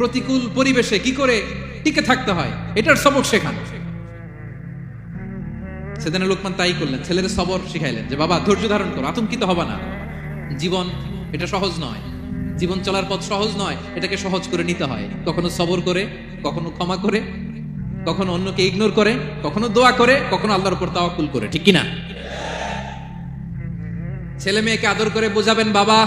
প্রতিকূল পরিবেশে কি করে টিকে থাকতে হয়, এটার সবক শেখান। সেদিন লোকমান তাই করলেন ছেলেদের সবর শিখাইলেন যে, বাবা, ধৈর্য ধারণ করো, আতঙ্কিত হবা না। জীবন, এটা সহজ নয়। জীবন চলার পথ সহজ নয়, এটাকে সহজ করে নিতে হয়। কখনো সবর করে, কখনো ক্ষমা করে, কখনো অন্যকে ইগনোর করে, কখনো দোয়া করে, কখনো আল্লাহর উপর তাওয়াক্কুল করে। ঠিক কিনা? ছেলে মেয়েকে আদর করে বোঝাবেন, বাবা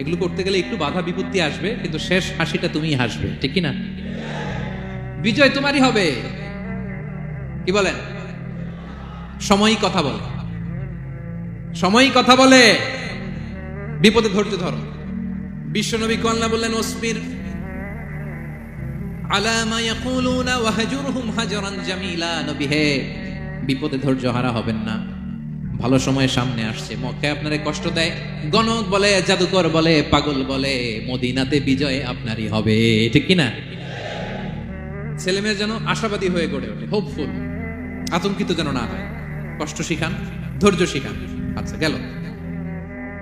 এগুলো করতে গেলে একটু বাধা বিপত্তি আসবে, কিন্তু শেষ হাসিটা তুমিই হাসবে, ঠিক না বিজয় তোমারই হবে। কি বলেন? সময়ই কথা বলে। সময়ই কথা বলে। বিপদে ধৈর্য ধরো। বিশ্বনবী কল্লা বললেন ওসবির বিপদে ধৈর্য হারা হবেন না। ভালো সময় সামনে আসছে। মক্কে আপনারে কষ্ট দেয়? গণক বলে, জাদুকর বলে, পাগল বলে, মদিনাতে বিজয় আপনারই হবে। ঠিক কিনা? ছেলে মেয়ে যেন আশাবাদী হয়ে গড়ে ওঠে হোপফুল আতঙ্কিত যেন না হয়। কষ্ট শিখান, ধৈর্য শিখান। আচ্ছা গেল।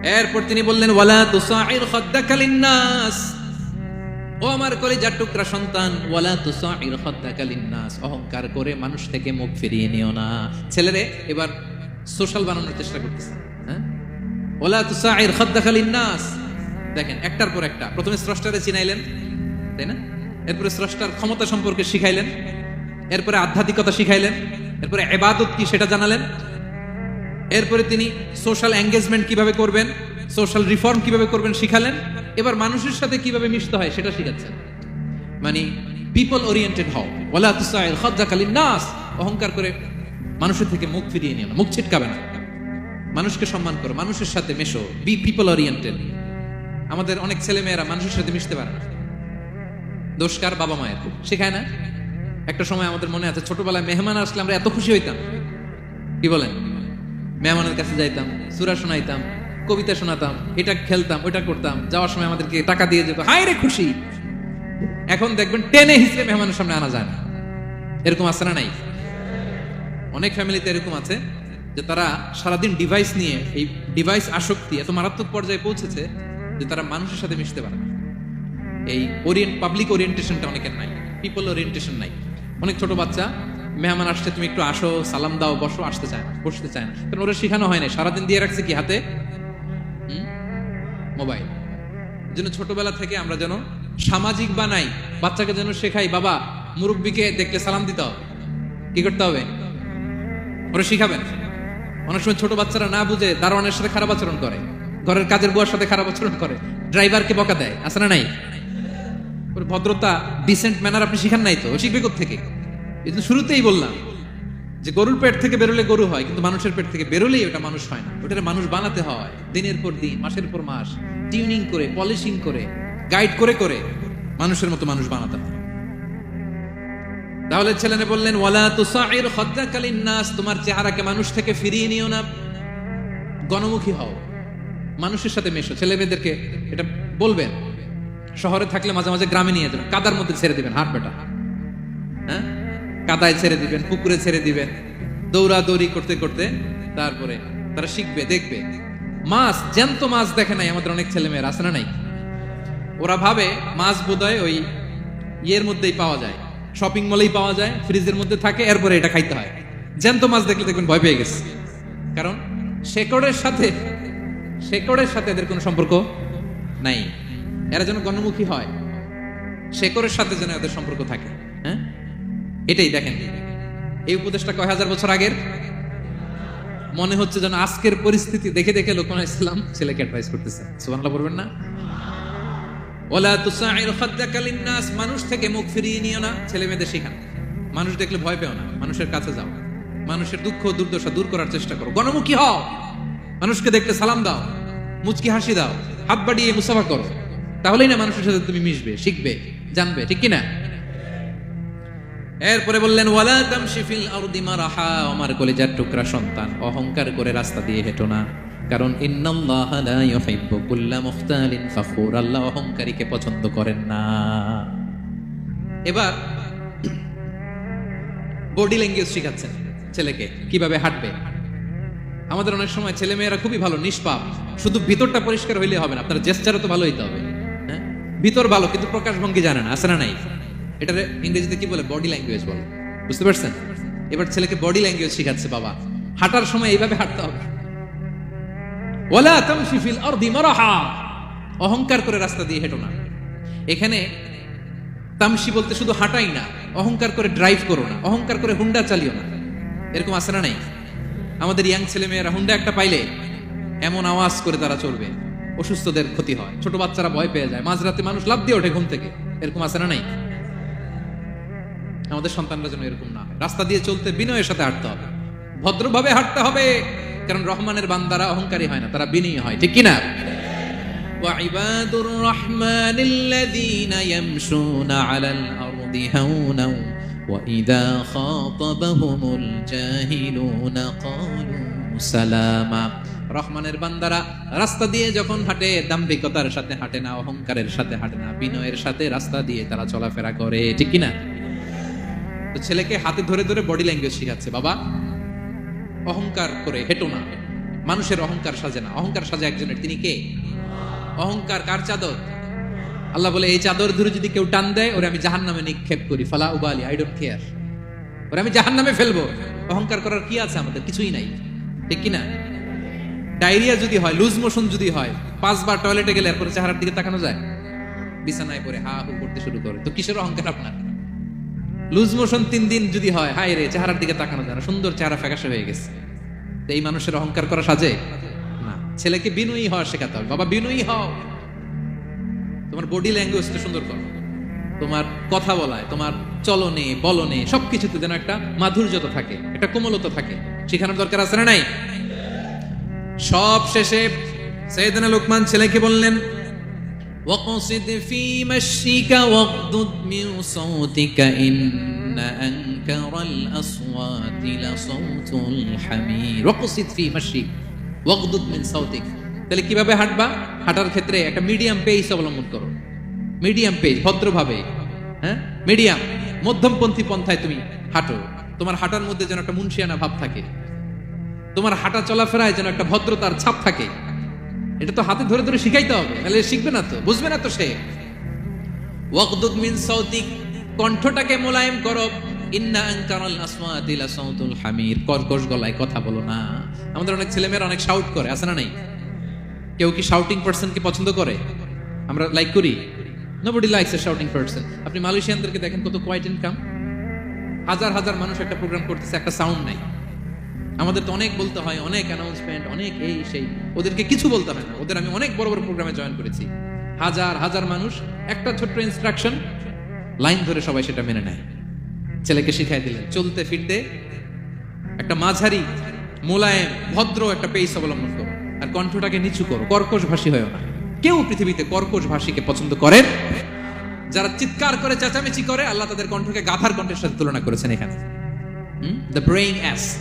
এরপর তিনি বললেন, ওয়ালা তুসাইর খাদ্দাকা নাস ও আমার কলিজার টুকরা সন্তান, ওয়ালা তুসাইর খাদ্দাকা নাস অহংকার করে মানুষ থেকে মুখ ফিরিয়ে নিও না। ছেলেরে, এবার সোশ্যাল বানানোর চেষ্টা করতেছে হ্যাঁ? ওয়ালা তুসাইর খাদ্দাকা লিন্নাস। দেখেন, একটার পর একটা। প্রথমে স্রষ্টারে চিনাইলেন, তাই না? এরপরে স্রষ্টার ক্ষমতা সম্পর্কে শিখাইলেন, এরপরে আধ্যাত্মিকতা শিখাইলেন, এরপরে এবাদত কি সেটা জানালেন, এরপরে তিনি সোশ্যাল এঙ্গেজমেন্ট কীভাবে করবেন, সোশ্যাল রিফর্ম কীভাবে করবেন শিখালেন, এবার মানুষের সাথে কীভাবে মিশতে হয় সেটা শিখাচ্ছেন। মানে পিপল ওরিয়েন্টেড হও। ওলা তুসাইল খাদ্দাকালীন নাস অহংকার করে মানুষের থেকে মুখ ফিরিয়ে নিও না। মুখ ছিটকাবে না। মানুষকে সম্মান করো, মানুষের সাথে মেশো। বি পিপল ওরিয়েন্টেড আমাদের অনেক ছেলে মেয়েরা মানুষের সাথে মিশতে পারে না। দোষকার বাবা মায়ের। শেখায় না? একটা সময় আমাদের মনে আছে, ছোটবেলায় মেহমান আসলে আমরা এত খুশি হইতাম। কি বলেন? মেহমানের কাছে যাইতাম, সুরা শোনাইতাম, কবিতা শোনাতাম, এটা খেলতাম, ওইটা করতাম। যাওয়ার সময় আমাদেরকে টাকা দিয়ে যেত, হায় রে খুশি! এখন দেখবেন টেনে হিসেবে মেহমানের সামনে আনা যায় না। এরকম আছে না নাই? অনেক ফ্যামিলিতে এরকম আছে যে তারা সারাদিন ডিভাইস নিয়ে এই ডিভাইস আসক্তি এত মারাত্মক পর্যায়ে পৌঁছেছে যে তারা মানুষের সাথে মিশতে পারে এই ওরিয়েন্ট পাবলিক ওরিয়েন্টেশনটা অনেকের নাই পিপল ওরিয়েন্টেশন নাই। অনেক ছোট বাচ্চা, মেহমান আসছে, তুমি একটু আসো, সালাম দাও, বসো, আসতে চায় না, বসতে চায় না। কারণ ওরা শেখানো হয় না সারাদিন দিয়ে রাখছে কি, হাতে? মোবাইল। যেন ছোটবেলা থেকে আমরা যেন সামাজিক বানাই, বাচ্চাকে যেন শেখাই, বাবা, মুরব্বীকে দেখলে সালাম দিতে হবে। কি করতে হবে? ওরা শিখাবেন। অনেক সময় ছোট বাচ্চারা না বুঝে দারোয়ানের সাথে খারাপ আচরণ করে, ঘরের কাজের বুয়ার সাথে খারাপ আচরণ করে, ড্রাইভারকে বকা দেয়, আছে না নাই? ভদ্রতা ডিসেন্ট ম্যানার আপনি শিখান নাই তো শিখবে থেকে এই শুরুতেই বললাম যে গরুর পেট থেকে বেরোলে গরু হয়, কিন্তু মানুষের পেট থেকে বেরোলেই ওটা মানুষ হয় না। ওটা মানুষ বানাতে হয়, দিনের পর দিন, মাসের পর মাস টিউনিং করে পলিশিং করে গাইড করে করে মানুষের মতো মানুষ বানাতে হয়। তাহলে ছেলেনে বললেন, ওয়ালা তুসাইর খদ্দাকালীন নাস তোমার চেহারাকে মানুষ থেকে ফিরিয়ে নিও না। গণমুখী হও, মানুষের সাথে মেশো। ছেলে মেয়েদেরকে এটা বলবেন, শহরে থাকলে মাঝে মাঝে গ্রামে নিয়ে যাবেন, কাদার মধ্যে ছেড়ে দিবেন, হাট বেটা। হ্যাঁ? কাদায় ছেড়ে দিবেন, পুকুরে ছেড়ে দিবেন, দৌড়াদৌড়ি করতে করতে তারপরে তারা শিখবে, দেখবে। মাছ, জ্যান্ত মাছ দেখে নাই আমাদের অনেক ছেলে মেয়ের, আছে না নাই? ওরা ভাবে মাছ বোধহয় ওই ইয়ের মধ্যেই পাওয়া যায়। শপিং মলেই পাওয়া যায় ফ্রিজের মধ্যে থাকে, এরপরে এটা খাইতে হয়। জ্যান্ত মাছ দেখলে দেখবেন ভয় পেয়ে গেছে। কারণ শেকড়ের সাথে শেকড়ের সাথে এদের কোনো সম্পর্ক নাই। এরা যেন গণমুখী হয়, শেকড়ের সাথে যেন এদের সম্পর্ক থাকে হ্যাঁ? এটাই দেখেন। এই উপদেশটা কয় হাজার বছর আগের? মনে হচ্ছে যেন আজকের পরিস্থিতি দেখে দেখে লোকমান ইসলাম ছেলেকে অ্যাডভাইস করতেছে। সুবহানাল্লাহ বলবেন না? ওলা মানুষ থেকে মুখ ফিরিয়ে নিও না ছেলে মেয়েদের মানুষ দেখলে ভয় পেও না, মানুষের কাছে যাও। মানুষের দুঃখ দুর্দশা দূর করার চেষ্টা করো। গণমুখী হও। মানুষকে দেখলে সালাম দাও। মুচকি হাসি দাও। হাত বাড়িয়ে মুসাফা করো। তাহলেই না মানুষের সাথে তুমি মিশবে, শিখবে, জানবে, ঠিক কি না এরপরে বললেন, ওয়ালা তামশি ফিল আরদি মারাহা আমার কলেজার টুকরা সন্তান। অহংকার করে রাস্তা দিয়ে হেঁটো না। কারণ অহংকারীকে পছন্দ করেন না। এবার বডি ল্যাঙ্গুয়েজ শিখাচ্ছেন ছেলেকে, কীভাবে হাঁটবে? আমাদের অনেক সময় ছেলে মেয়েরা খুবই ভালো, নিষ্পাপ। শুধু ভিতরটা পরিষ্কার হইলে হবে না, আপনার জেস্টারও তো ভালো হইতে হবে। হ্যাঁ? ভিতর ভালো, কিন্তু প্রকাশভঙ্গি জানে না, আছে না নাই? এটা ইংরেজিতে কি বলে? বডি ল্যাঙ্গুয়েজ বলে। বুঝতে পারছেন? এবার ছেলেকে বডি ল্যাঙ্গুয়েজ শিখাচ্ছে বাবা। হাঁটার সময় এইভাবে হাঁটতে হবে। ওয়ালা তামশি ফিল আরদি মারাহা। অহংকার করে রাস্তা দিয়ে হেঁটো না। এখানে তামসি বলতে শুধু হাঁটাই না, অহংকার করে ড্রাইভ করো না, অহংকার করে হুন্ডা চালিও না। এরকম না নাই। আমাদের ইয়াং ছেলে মেয়েরা হুন্ডা একটা পাইলে এমন আওয়াজ করে তারা চলবে, অসুস্থদের ক্ষতি হয়, ছোট বাচ্চারা ভয় পেয়ে যায়, মাঝরাতে মানুষ লাভ দিয়ে ওঠে ঘুম থেকে, এরকম না নাই। আমাদের সন্তানরা যেন এরকম না হয়। রাস্তা দিয়ে চলতে বিনয়ের সাথে হাঁটতে হবে। ভদ্রভাবে হাঁটতে হবে। কারণ রহমানের বান্দারা অহংকারী হয় না তারা বিনয়ী হয় ঠিক কিনা وعباد الرحمن الذين يمشون على الأرض هونا وإذا خاطبهم الجاهلون قالوا سلاما রহমানের বান্দারা রাস্তা দিয়ে যখন হাঁটে দাম্ভিকতার সাথে হাঁটে না অহংকারের সাথে হাঁটে না বিনয়ের সাথে রাস্তা দিয়ে তারা চলাফেরা করে ঠিক কিনা তো ছেলেকে হাতে ধরে ধরে বডি ল্যাঙ্গুয়েজ শিখাচ্ছে বাবা অহংকার করে হেঁটো না। মানুষের অহংকার সাজে না। অহংকার সাজে একজনের। তিনি কে? অহংকার কার চাদর? আল্লাহ বলে, এই চাদর ধরে যদি কেউ টান দেয়, ওরে আমি জাহান নামে নিক্ষেপ করি। ফালা উবালি আই ডোন্ট কেয়ার ওরে আমি জাহান নামে ফেলব। অহংকার করার কি আছে আমাদের? কিছুই নাই। ঠিক কিনা? ডায়রিয়া যদি হয়, লুজ মোশন যদি হয়, পাঁচবার টয়লেটে গেলে এরপরে চেহারার দিকে তাকানো যায়? বিছানায় পরে হা হু করতে শুরু করে। তো কিসের অহংকার আপনার? লুজ মোশন তিন দিন যদি হয়, হায় রে, চেহারার দিকে তাকানো যায় না, সুন্দর চেহারা ফ্যাকাশে হয়ে গেছে। এই মানুষের অহংকার করা সাজে? না। ছেলেকে বিনয়ী হওয়া শেখাতে হবে। বাবা, বিনয়ী হও। তোমার বডি ল্যাঙ্গুয়েজটা সুন্দর করো। তোমার কথা বলায়, তোমার চলনে, বলনে, সবকিছুতে যেন একটা মাধুর্যতা থাকে, একটা কোমলতা থাকে। শেখানোর দরকার আছে না নাই? সব শেষে সৈয়দনা লোকমান ছেলেকে বললেন وقصد في مشيك واغضض من صوتك إن أنكر الأصوات لصوت الحمير وقصد في مشيك واغضض من صوتك তাহলে কিভাবে হাঁটবা হাঁটার ক্ষেত্রে একটা মিডিয়াম পেস অবলম্বন করো মিডিয়াম পেস ভদ্রভাবে হ্যাঁ মিডিয়াম মধ্যমপন্থী পন্থায় তুমি হাঁটো তোমার হাঁটার মধ্যে যেন একটা মুন্সিয়ানা ভাব থাকে তোমার হাঁটা চলাফেরায় যেন একটা ভদ্রতার ছাপ থাকে এটা তো হাতে ধরে ধরে শিখাইতে হবে তাহলে শিখবে না তো, বুঝবে না তো সে। ওয়াকদুদ মিন সাউতিক, কণ্ঠটাকে মোলায়েম করো। ইন্না আনকারাল আসওয়াতি লা সাউতুল হামির। কর্কশ গলায় কথা বলো না। আমাদের অনেক ছেলেমেয়েরা অনেক শাউট করে, আছে না নাই? কেউ কি শাউটিং পার্সনকে পছন্দ করে? আমরা লাইক করি। Nobody likes a shouting person আপনি মালয়েশিয়ানদেরকে দেখেন কত কোয়াইট ইনকাম হাজার হাজার মানুষ একটা প্রোগ্রাম করতেছে, একটা সাউন্ড নাই। আমাদের তো অনেক বলতে হয়, অনেক অ্যানাউন্সমেন্ট অনেক এই সেই। ওদেরকে কিছু বলতে হয় না। ওদের আমি অনেক বড় বড় প্রোগ্রামে জয়েন করেছি। হাজার হাজার মানুষ, একটা ছোট্ট ইনস্ট্রাকশন লাইন ধরে সবাই সেটা মেনে নেয়। ছেলেকে শিখাই দিলেন, চলতে ফিরতে একটা মাঝারি, মোলায়েম, ভদ্র একটা পেস অবলম্বন করো। আর কণ্ঠটাকে নিচু করো কর্কশ ভাষী হয়েও না। কেউ পৃথিবীতে কর্কশ ভাষীকে পছন্দ করেন? যারা চিৎকার করে, চেঁচামেচি করে, আল্লাহ তাদের কণ্ঠকে গাধার কণ্ঠের সাথে তুলনা করেছেন এখানে। দ্য ব্রেইং অ্যাস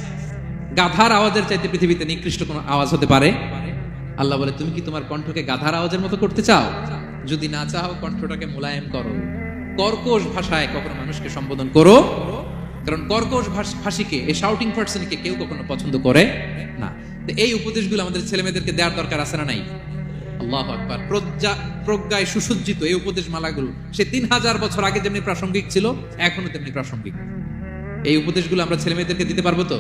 গাধার আওয়াজের চাইতে পৃথিবীতে নিকৃষ্ট কোনো আওয়াজ হতে পারে? আল্লাহ বলে, তুমি কি তোমার কণ্ঠকে গাধার আওয়াজের মতো করতে চাও? যদি না চাও, কণ্ঠটাকে মোলায়েম করো। কর্কশ ভাষায় কখনো মানুষকে সম্বোধন করো। কারণ কর্কশ ভাষীকে, এই শাউটিং পার্সনকে কেউ কখনো পছন্দ করে না। তো এই উপদেশগুলো আমাদের ছেলে মেয়েদেরকে দেওয়ার দরকার আছে না নাই? আল্লাহ আকবার। প্রজ্ঞা প্রজ্ঞায় সুসজ্জিত এই উপদেশ মালাগুলো সে তিন হাজার বছর আগে যেমনি প্রাসঙ্গিক ছিল, এখনও তেমনি প্রাসঙ্গিক। এই উপদেশগুলো আমরা ছেলে মেয়েদেরকে দিতে পারব তো?